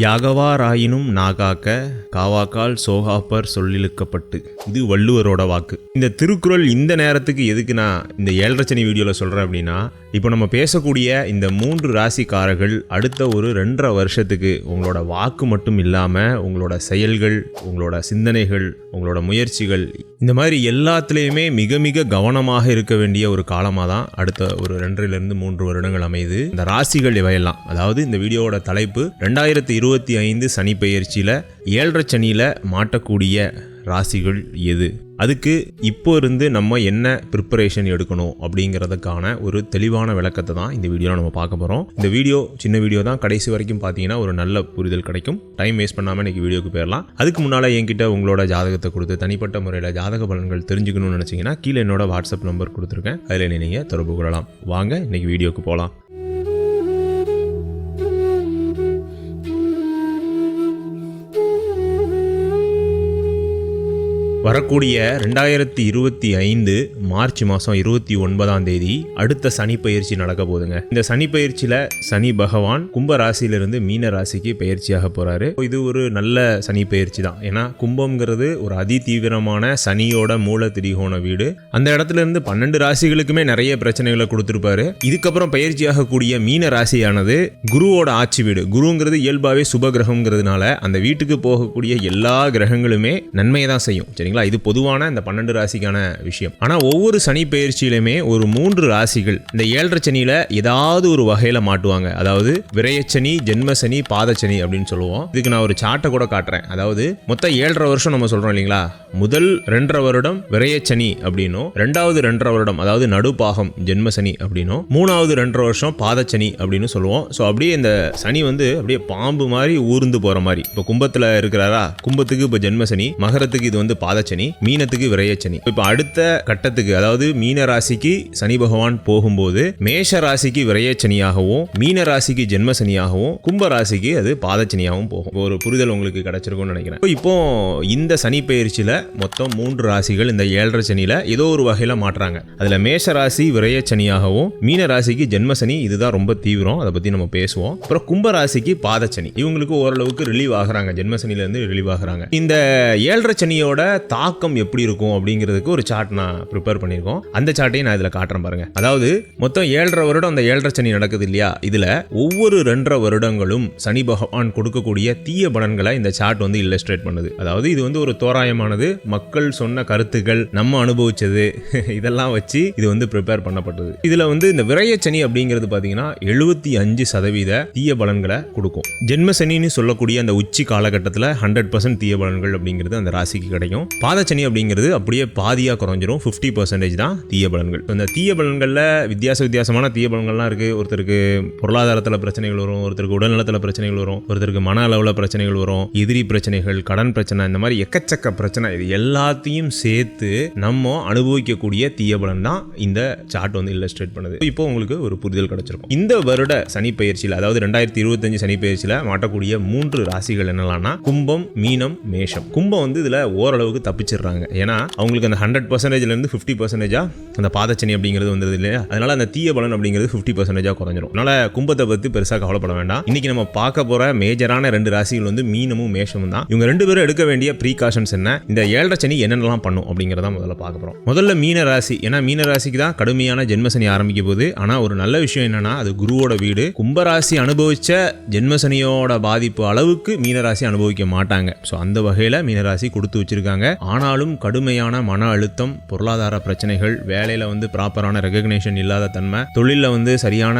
யாகவாராயினும் நாகாக்க காவாக்கால் சோகாப்பர் சொல்லிழுக்கப்பட்டு. இது வள்ளுவரோட வாக்கு. இந்த திருக்குறள் இந்த நேரத்துக்கு எதுக்கு நான் இந்த ஏழரச்சனி வீடியோவில் சொல்கிறேன் அப்படின்னா இப்போ நம்ம பேசக்கூடிய இந்த மூன்று ராசிக்காரர்கள் அடுத்த ஒரு ரெண்டரை வருஷத்துக்கு உங்களோட வாக்கு மட்டும் இல்லாமல் உங்களோட செயல்கள் உங்களோட சிந்தனைகள் உங்களோட முயற்சிகள் இந்த மாதிரி எல்லாத்துலேயுமே மிக மிக கவனமாக இருக்க வேண்டிய ஒரு காலமாக தான் அடுத்த ஒரு ரெண்டரைலேருந்து மூன்று வருடங்கள் அமையுது. இந்த ராசிகள் இவையெல்லாம். அதாவது இந்த வீடியோவோட தலைப்பு ரெண்டாயிரத்தி இருபத்தி ஐந்து சனி பெயர்ச்சியில் ஏழரை சனியில் மாட்டக்கூடிய ராசிகள் எது? அதுக்கு இப்போ இருந்து நம்ம என்ன ப்ரிப்பரேஷன் எடுக்கணும் அப்படிங்கிறதுக்கான ஒரு தெளிவான விளக்கத்தை தான் இந்த வீடியோவில் நம்ம பார்க்க போகிறோம் இந்த வீடியோ சின்ன வீடியோ தான் கடைசி வரைக்கும் பார்த்தீங்கன்னா ஒரு நல்ல புரிதல் கிடைக்கும். டைம் வேஸ்ட் பண்ணாமல் இன்னைக்கு வீடியோக்கு போயிடலாம். அதுக்கு முன்னால் என்கிட்ட உங்களோட ஜாதகத்தை கொடுத்து தனிப்பட்ட முறையில் ஜாதக பலன்கள் தெரிஞ்சுக்கணும்னு நினச்சிங்கன்னா கீழே என்னோட வாட்ஸ்அப் நம்பர் கொடுத்துருக்கேன். அதில் நீங்கள் தொடர்பு கொள்ளலாம். வாங்க இன்னைக்கு வீடியோக்கு போகலாம் வரக்கூடிய ரெண்டாயிரத்தி இருபத்தி ஐந்து மார்ச் மாதம் இருபத்தி ஒன்பதாம் தேதி அடுத்த சனி பயிற்சி நடக்க போகுதுங்க. இந்த சனி பயிற்சியில் சனி பகவான் கும்ப ராசியிலிருந்து மீன ராசிக்கு பயிற்சியாக போகிறாரு இது ஒரு நல்ல சனி பயிற்சி தான். ஏன்னா கும்பம்ங்கிறது ஒரு அதி தீவிரமான சனியோட மூல திரிகோண வீடு. அந்த இடத்துல இருந்து பன்னெண்டு ராசிகளுக்குமே நிறைய பிரச்சனைகளை கொடுத்துருப்பாரு. இதுக்கப்புறம் பயிற்சியாக கூடிய மீன ராசியானது குருவோட ஆட்சி வீடு. குருங்கிறது இயல்பாகவே சுப கிரகம்ங்கிறதுனால அந்த வீட்டுக்கு போகக்கூடிய எல்லா கிரகங்களுமே நன்மையை தான் செய்யும். சரிங்களா? இது பொதுவான இந்த பன்னெண்டு ராசிக்கான விஷயம். ஆனால் ஒவ்வொரு சனி பயிற்சியிலுமே ஒரு மூன்று ராசிகள் இந்த ஏழரை சனியில் ஏதாவது ஒரு வகையில் மாட்டுவாங்க. அதாவது விரயச்சனி ஜென்மசனி பாதச்சனி அப்படின்னு சொல்லுவோம். இதுக்கு நான் ஒரு சார்ட்டை கூட காட்டுறேன். அதாவது மொத்தம் ஏழரை வருஷம் நம்ம சொல்கிறோம் இல்லைங்களா? முதல் ரெண்டரை வருடம் விரயச்சனி அப்படின்னும் ரெண்டாவது ரெண்டரை வருடம் அதாவது நடுப்பாகம் ஜென்மசனி அப்படின்னும் மூணாவது ரெண்டரை வருஷம் பாதச்சனி அப்படின்னு சொல்லுவோம். ஸோ அப்படியே இந்த சனி வந்து அப்படியே பாம்பு மாதிரி ஊர்ந்து போகிற மாதிரி. இப்போ கும்பத்தில் இருக்கிறாரா? கும்பத்துக்கு இப்போ ஜென்மசனி மகரத்துக்கு இது வந்து பாதச்சனி. மீனத்துக்கு விரயச்சனி இப்போ அடுத்த கட்டத்துக்கு அதாவது மீன ராசிக்கு சனி பகவான் போகும்போது மேஷ ராசிக்கு விரயச்சனியாகவும் மீன ராசிக்கு ஜென்மசனியாகவும் கும்ப ராசிக்கு அது பாதச்சனியாகவும் போகும். ஒரு புரிதல் உங்களுக்கு கிடைச்சிருக்கும்னு நினைக்கிறேன். இப்போ இந்த சனி பயிற்சியில் மொத்தம் மூன்று ராசிகள் இந்த ஏழரை சனியில் ஏதோ ஒரு வகையில் மாற்றாங்க. அதில் மேஷ ராசி விரயச்சனியாகவும் மீன ராசிக்கு ஜென்மசனி இதுதான் ரொம்ப தீவிரம். அதை பற்றி நம்ம பேசுவோம். அப்புறம் கும்ப ராசிக்கு பாதச்சனி இவங்களுக்கு ஓரளவுக்கு ரிலீவ் ஆகுறாங்க. ஜென்மசனிலேருந்து ரிலீவ் ஆகுறாங்க. இந்த ஏழரை சனியோட தாக்கம் எப்படி இருக்கும் அப்படிங்கிறதுக்கு ஒரு சார்ட் நான் ப்ரிப்பேர் பண்ணியிருக்கோம். அந்த சார்ட்டையும் நான் இதில் காட்டுறேன் பாருங்க. அதாவது மொத்தம் ஏழரை வருடம் அந்த ஏழரை சனி நடக்குது இல்லையா? இதில் ஒவ்வொரு ரெண்டரை வருடங்களும் சனி பகவான் கொடுக்கக்கூடிய தீய பலன்களை இந்த சார்ட் வந்து இல்லஸ்ட்ரேட் பண்ணுது. அதாவது இது வந்து ஒரு தோராயமானது. மக்கள் சொன்ன கருத்துக்கள் நம்ம அனுபவிச்சது இதெல்லாம் வச்சு இது வந்து ப்ரிப்பேர் பண்ணப்பட்டது. இதில் வந்து இந்த விரயச்சனி அப்படிங்கிறது பார்த்தீங்கன்னா எழுபத்தி அஞ்சு சதவீத தீய பலன்களை கொடுக்கும். ஜென்ம சனின்னு சொல்லக்கூடிய அந்த உச்சி காலகட்டத்தில் ஹண்ட்ரட் பர்சன்ட் தீய பலன்கள் அப்படிங்கிறது அந்த ராசிக்கு கிடைக்கும். பாதச்சனி அப்படிங்கிறது அப்படியே பாதியாக குறைஞ்சிரும். ஃபிஃப்டி பர்சன்டேஜ் தான் தீய பலன்கள். இந்த தீய பலன்களில் வித்தியாச வித்தியாசமான தீய பலன்கள்லாம் இருக்குது ஒருத்தருக்கு பொருளாதாரத்தில் பிரச்சனைகள் வரும் ஒருத்தருக்கு உடல்நலத்தில் பிரச்சனைகள் வரும் ஒருத்தருக்கு மன அளவில் பிரச்சனைகள் வரும் எதிரி பிரச்சனைகள் கடன் பிரச்சனை இந்த மாதிரி எக்கச்சக்க பிரச்சனை. இது எல்லாத்தையும் சேர்த்து நம்ம அனுபவிக்கக்கூடிய தீய பலன் தான் இந்த சார்ட் வந்து இல்லஸ்ட்ரேட் பண்ணுது. இப்போ உங்களுக்கு ஒரு புரிதல் கிடைச்சிருக்கும். இந்த வருட சனி பயிற்சியில் அதாவது ரெண்டாயிரத்தி இருபத்தஞ்சு சனி பயிற்சியில் மாட்டக்கூடிய மூன்று ராசிகள் என்னலாம்னா கும்பம் மீனம் மேஷம். கும்பம் வந்து இதில் ஓரளவுக்கு தப்பிச்சிடுறாங்க. ஏன்னா அவங்களுக்கு அந்த ஹண்ட்ரட் பர்சன்டேஜ்லேருந்து ஃபிஃப்டி பர்சன்டேஜா அந்த பாதச்சனி அப்படிங்கிறது வந்துருது இல்லையா? அதனால அந்த தீய பலன் அப்படிங்கிறது ஃபிஃப்டி பர்சன்டேஜாக குறைஞ்சிரும். அதனால கும்பத்தை பற்றி பெருசாக கவலைப்பட வேண்டாம். இன்னைக்கு நம்ம பார்க்க போகிற மேஜரான ரெண்டு ராசிகள் வந்து மீனமும் மேஷமும் தான். இவங்க ரெண்டு பேரும் எடுக்க வேண்டிய ப்ரீகாஷன்ஸ் என்ன? இந்த ஏழரை சனி என்னென்னலாம் பண்ணும் அப்படிங்கிறத முதல்ல பார்க்க போகிறோம் முதல்ல மீன ராசி. ஏன்னா மீன ராசிக்கு தான் கடுமையான ஜென்மசனி ஆரம்பிக்க போகுது. ஆனால் ஒரு நல்ல விஷயம் என்னன்னா அது குருவோட வீடு. கும்பராசி அனுபவிச்ச ஜென்மசனியோட பாதிப்பு அளவுக்கு மீனராசி அனுபவிக்க மாட்டாங்க. ஸோ அந்த வகையில் மீனராசி கொடுத்து வச்சிருக்காங்க. ஆனாலும் கடுமையான மன அழுத்தம் பொருளாதார பிரச்சனைகள் வேலையில் வந்து ப்ராப்பரான ரெகக்னேஷன் இல்லாத தன்மை தொழிலில் வந்து சரியான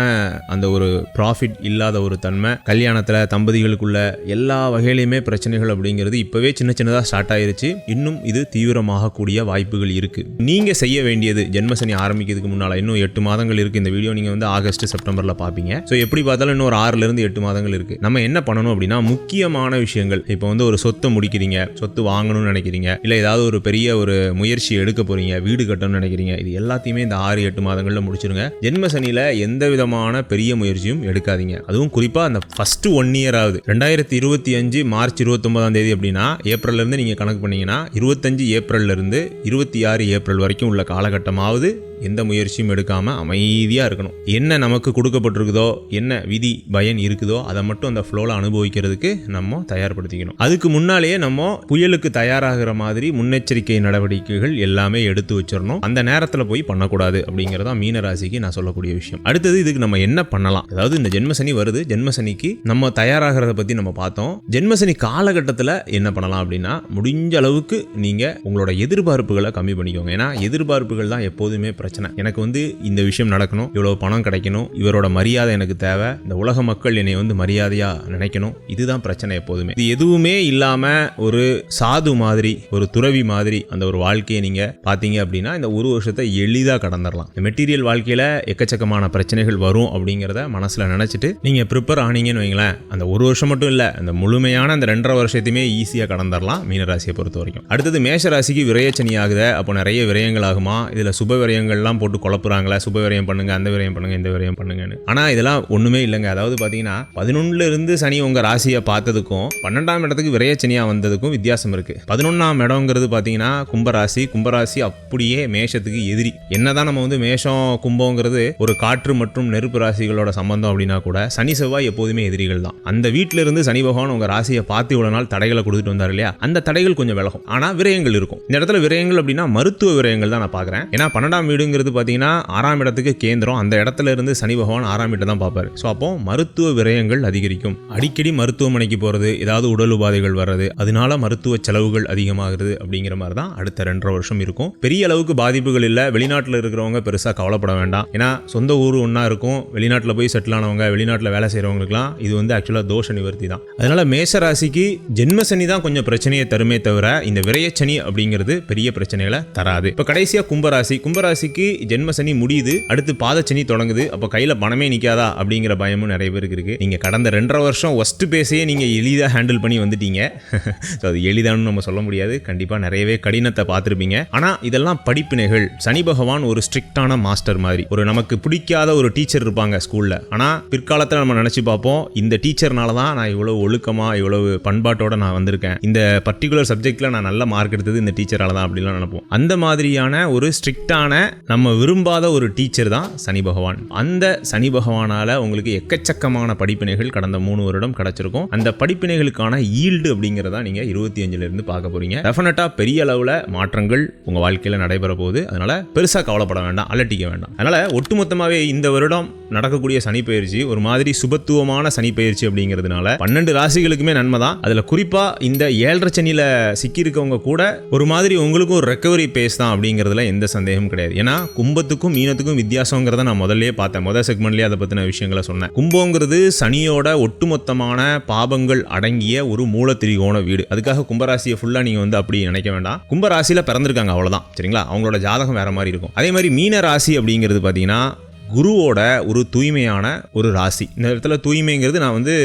அந்த ஒரு ப்ராஃபிட் இல்லாத ஒரு தன்மை கல்யாணத்தில் தம்பதிகளுக்குள்ள எல்லா வகையிலையுமே பிரச்சனைகள் அப்படிங்கிறது இப்போவே சின்ன சின்னதாக ஸ்டார்ட் ஆயிருச்சு. இன்னும் இது தீவிரமாகக்கூடிய வாய்ப்புகள் இருக்குது நீங்கள் செய்ய வேண்டியது ஜென்மசனி ஆரம்பிக்கிறதுக்கு முன்னால் இன்னும் எட்டு மாதங்கள் இருக்கு. இந்த வீடியோ நீங்கள் வந்து ஆகஸ்ட் செப்டம்பரில் பார்ப்பீங்க ஸோ எப்படி பார்த்தாலும் இன்னும் ஒரு ஆறுலேருந்து எட்டு மாதங்கள் இருக்கு. நம்ம என்ன பண்ணணும் அப்படின்னா முக்கியமான விஷயங்கள். இப்போ வந்து ஒரு சொத்தை முடிக்கிறீங்க. சொத்து வாங்கணும்னு நினைக்கிறீங்க. இல்லை ஏதாவது ஒரு பெரிய ஒரு முயற்சி எடுக்க போறீங்க வீடு கட்டணும்னு நினைக்கிறீங்க இது எல்லாத்தையுமே இந்த ஆறு எட்டு மாதங்களில் முடிச்சிருங்க. ஜென்ம சனியில் எந்த விதமான பெரிய முயற்சியும் எடுக்காதீங்க. அதுவும் குறிப்பாக அந்த ஃபர்ஸ்ட் ஒன் இயர் ஆகுது. ரெண்டாயிரத்தி இருபத்தி அஞ்சு மார்ச் இருபத்தொன்பதாம் தேதி அப்படின்னா ஏப்ரல்ல இருந்து நீங்கள் கணக்கு பண்ணீங்கன்னா இருபத்தஞ்சு ஏப்ரல்ல இருந்து இருபத்தி ஆறு ஏப்ரல் வரைக்கும் உள்ள காலகட்டமாவது எந்த முயற்சியும் எடுக்காமல் அமைதியாக இருக்கணும். என்ன நமக்கு கொடுக்கப்பட்டிருக்குதோ என்ன விதி பயன் இருக்குதோ அதை மட்டும் அந்த ஃப்ளோவில் அனுபவிக்கிறதுக்கு நம்ம தயார்படுத்திக்கணும். அதுக்கு முன்னாலேயே நம்ம புயலுக்கு தயாராகிற மாதிரி முன்னெச்சரிக்கை நடவடிக்கைகள் எல்லாமே எடுத்து வச்சிடணும். அந்த நேரத்தில் போய் பண்ணக்கூடாது அப்படிங்கிறதா மீன ராசிக்கு நான் சொல்லக்கூடிய விஷயம். அடுத்தது இதுக்கு நம்ம என்ன பண்ணலாம்? அதாவது இந்த ஜென்மசனி வருது. ஜென்மசனிக்கு நம்ம தயாராகிறத பற்றி நம்ம பார்த்தோம். ஜென்மசனி காலகட்டத்தில் என்ன பண்ணலாம் அப்படின்னா முடிஞ்ச அளவுக்கு நீங்கள் உங்களோட எதிர்பார்ப்புகளை கம்மி பண்ணிக்கோங்க. ஏன்னா எதிர்பார்ப்புகள் தான் எப்போதுமே பிரச்சனை. பிரச்சனை. எனக்கு வந்து இந்த விஷயம் நடக்கணும் இவ்வளவு பணம் கிடைக்கணும் இவரோட மரியாதை எனக்கு தேவை இந்த உலக மக்கள் என்னை வந்து மரியாதையா நினைக்கணும் இதுதான் பிரச்சனை எப்போதுமே. இது எதுவுமே இல்லாம ஒரு சாது மாதிரி ஒரு துறவி மாதிரி அந்த ஒரு வாழ்க்கையை நீங்க பாத்தீங்க அப்படின்னா இந்த ஒரு வருஷத்தை எளிதா கடந்துடலாம் இந்த மெட்டீரியல் வாழ்க்கையில எக்கச்சக்கமான பிரச்சனைகள் வரும் அப்படிங்கிறத மனசுல நினைச்சிட்டு நீங்க ப்ரிப்பேர் ஆனீங்கன்னு வைங்களேன் அந்த ஒரு வருஷம் மட்டும் இல்ல அந்த முழுமையான அந்த ரெண்டரை வருஷத்தையுமே ஈஸியா கடந்துடலாம் மீனராசியை பொறுத்த வரைக்கும் அடுத்தது மேஷராசிக்கு விரயச்சனி ஆகுது அப்போ நிறைய விரயங்கள் ஆகுமா இதுல சுப விரயங்கள் எல்லாம் போட்டு குழப்புறாங்களா சுப விரயம் பண்ணுங்க அந்த விரயம் பண்ணுங்க இந்த விரயம் பண்ணுங்கன்னு. ஆனா இதெல்லாம் ஒண்ணுமே இல்லைங்க. அதாவது பாத்தீங்கன்னா பதினொன்னுல இருந்து சனி உங்க ராசியை பார்த்ததுக்கும் பன்னெண்டாம் இடத்துக்கு விரயச்சனியா வந்ததுக்கும் வித்தியாசம் இருக்கு. பதினொன்னாம் இடங்கிறது பாத்தீங்கன்னா கும்பராசி கும்பராசி அப்படியே மேஷத்துக்கு எதிரி. என்னதான் நம்ம வந்து மேஷம் கும்பங்கிறது ஒரு காற்று மற்றும் நெருப்பு ராசிகளோட சம்பந்தம் அப்படின்னா கூட சனி செவ்வாய் எப்போதுமே எதிரிகள் தான். அந்த வீட்டில இருந்து சனி பகவான் உங்க ராசியை பார்த்து இவ்வளவு நாள் தடைகளை கொடுத்துட்டு வந்தார் இல்லையா? அந்த தடைகள் கொஞ்சம் விலகும். ஆனா விரயங்கள் இருக்கும். இந்த இடத்துல விரயங்கள் அப்படின்னா மருத்துவ விரயங்கள் தான் நான் பார்க்குறேன் ஏன்னா பன்னெண்டாம் வீடுங்கிறது பார்த்தீங்கன்னா ஆறாம் இடத்துக்கு கேந்திரம். அந்த இடத்துல இருந்து சனி பகவான் ஆறாம் வீட்டை தான் பார்ப்பார். ஸோ அப்போ மருத்துவ விரயங்கள் அதிகரிக்கும். அடிக்கடி மருத்துவமனைக்கு போகிறது ஏதாவது உடல் உபாதைகள் வர்றது அதனால மருத்துவ செலவுகள் அதிகமாகிறது அப்படிங்கிற மாதிரி தான் அடுத்த ரெண்டரை வருஷம் இருக்கும். பெரிய அளவுக்கு பாதிப்புகள் இல்லை. வெளிநாட்டில் இருக்கிறவங்க பெருசாக கவலைப்பட வேண்டாம். ஏன்னா சொந்த ஊர் ஒன்றா இருக்கும். வெளிநாட்டில் போய் செட்டில் ஆனவங்க வெளிநாட்டில் வேலை செய்கிறவங்களுக்குலாம் இது வந்து ஆக்சுவலாக தோஷ நிவர்த்தி தான். அதனால மேசராசிக்கு ஜென்மசனி தான் கொஞ்சம் பிரச்சனையை தருமே தவிர இந்த விரயச்சனி அப்படிங்கிறது பெரிய பிரச்சனைகளை தராது. இப்போ கடைசியாக கும்பராசி. கும்பராசிக்கு ஜென்மசனி முடியுது அடுத்து பாதச்சனி தொடங்குது அப்போ கையில் பணமே நிற்காதா அப்படிங்கிற பயமும் நிறைய பேருக்கு இருக்குது நீங்கள் கடந்த ரெண்டரை வருஷம் ஒஸ்ட்டு பேசையே நீங்கள் எளிதாக ஹேண்டில் பண்ணி வந்துட்டீங்க. ஸோ அது எளிதான்னு நம்ம சொல்ல முடியாது. கண்டிப்பாக நிறையவே கடினத்தை பார்த்துருப்பீங்க. ஆனால் இதெல்லாம் படிப்பினைகள். சனி பகவான் ஒரு ஸ்ட்ரிக்டான மாஸ்டர் மாதிரி. ஒரு நமக்கு பிடிக்காத ஒரு டீச்சர் இருப்பாங்க ஸ்கூலில் ஆனால் பிற்காலத்தில் நம்ம நினச்சி பார்ப்போம் இந்த டீச்சர்னால தான் நான் இவ்வளோ ஒழுக்கமாக இவ்வளவு பண்பாட்டோட நான் வந்திருக்கேன். இந்த பர்டிகுலர் சப்ஜெக்டில் நான் நல்ல மார்க் எடுத்தது இந்த டீச்சரால் தான் அப்படிலாம் நினைப்போம். அந்த மாதிரியான ஒரு ஸ்ட்ரிக்டான நம்ம விரும்பாத ஒரு டீச்சர் தான் சனி பகவான். அந்த சனி பகவானால உங்களுக்கு எக்கச்சக்கமான படிப்பினைகள் கடந்த மூணு வருடம் கிடைச்சிருக்கும். அந்த படிப்பினைகளுக்கான ஈல்டு அப்படிங்கிறதா நீங்கள் இருபத்தி அஞ்சுலேருந்து பார்க்க போகிறீங்க டெஃபினட்டாக பெரிய அளவில் மாற்றங்கள் உங்கள் வாழ்க்கையில் நடைபெற போகுது. அதனால் பெருசாக கவலைப்பட வேண்டாம் அலட்டிக்க வேண்டாம். அதனால் ஒட்டுமொத்தமாகவே இந்த வருடம் நடக்கக்கூடிய சனி பயிற்சி ஒரு மாதிரி சுபத்துவமான சனி பயிற்சி அப்படிங்கிறதுனால பன்னெண்டு ராசிகளுக்குமே நன்மை தான். அதில் குறிப்பாக இந்த ஏழரை சனியில் சிக்கியிருக்கவங்க கூட ஒரு மாதிரி உங்களுக்கும் ஒரு ரெக்கவரி பேஸ் தான் அப்படிங்கிறதுல எந்த சந்தேகமும் கிடையாது. ஏன்னா கும்பத்துக்கும் மீனத்துக்கும் வித்தியாசங்கிறத நான் முதல்ல பார்த்தேன். முதல் செக்மெண்ட்லேயே அதை பற்றின விஷயங்களை சொன்னேன். கும்பங்கிறது சனியோட ஒட்டுமொத்தமான பாபங்கள் அடங்கிய ஒரு மூலத்திரிகோண வீடு. அதுக்காக கும்பராசியை ஃபுல்லாக நீங்கள் வந்து அப்படி நினைக்க வேண்டாம். கும்பராசியில் பிறந்திருக்காங்க அவ்வளோதான் சரிங்களா? அவங்களோட ஜாதகம் வேற மாதிரி இருக்கும். அதே மாதிரி மீன ராசி அப்படிங்கிறது பார்த்தீங்கன்னா குருவோட ஒரு தூய்மையான ஒரு ராசி. இந்த இடத்துல தூய்மைங்கிறது நான் வந்து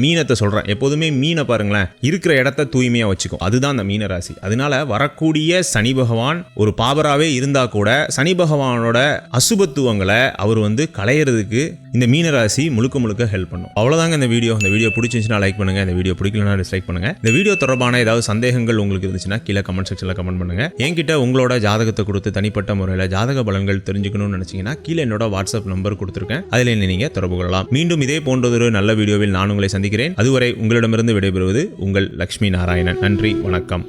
மீனத்தை சொல்கிறேன் எப்போதுமே மீனை பாருங்களேன் இருக்கிற இடத்த தூய்மையாக வச்சுக்கும். அதுதான் அந்த மீன ராசி. அதனால வரக்கூடிய சனி பகவான் ஒரு பாபராகவே இருந்தால் கூட சனி பகவானோட அசுபத்துவங்களை அவர் வந்து களையிறதுக்கு இந்த மீன ராசி முழுக்க முழுக்க ஹெல்ப் பண்ணும். அவ்வளோதாங்க இந்த வீடியோ. இந்த வீடியோ பிடிச்சிருந்துச்சுன்னா லைக் பண்ணுங்க. இந்த வீடியோ பிடிக்கலனா டிஸ்லைக் பண்ணுங்க. இந்த வீடியோ தொடர்பான ஏதாவது சந்தேகங்கள் உங்களுக்கு இருந்துச்சுன்னா கீழே கமெண்ட் செக்ஷனில் கமெண்ட் பண்ணுங்க. என்கிட்ட உங்களோட ஜாதகத்தை கொடுத்து தனிப்பட்ட முறையில் ஜாதக பலன்கள் தெரிஞ்சுக்கணும்னு நினச்சிங்கன்னா கீழே என்னோட வாட்ஸ்அப் நம்பர் கொடுத்துருக்கேன். அதில் என்ன நீங்கள் தொடர்பு கொள்ளலாம். மீண்டும் இதே போன்றதொரு நல்ல வீடியோவில் நான் உங்களை சந்திக்கிறேன். அதுவரை உங்களிடமிருந்து விடைபெறுவது உங்கள் லக்ஷ்மி நாராயணன். நன்றி வணக்கம்.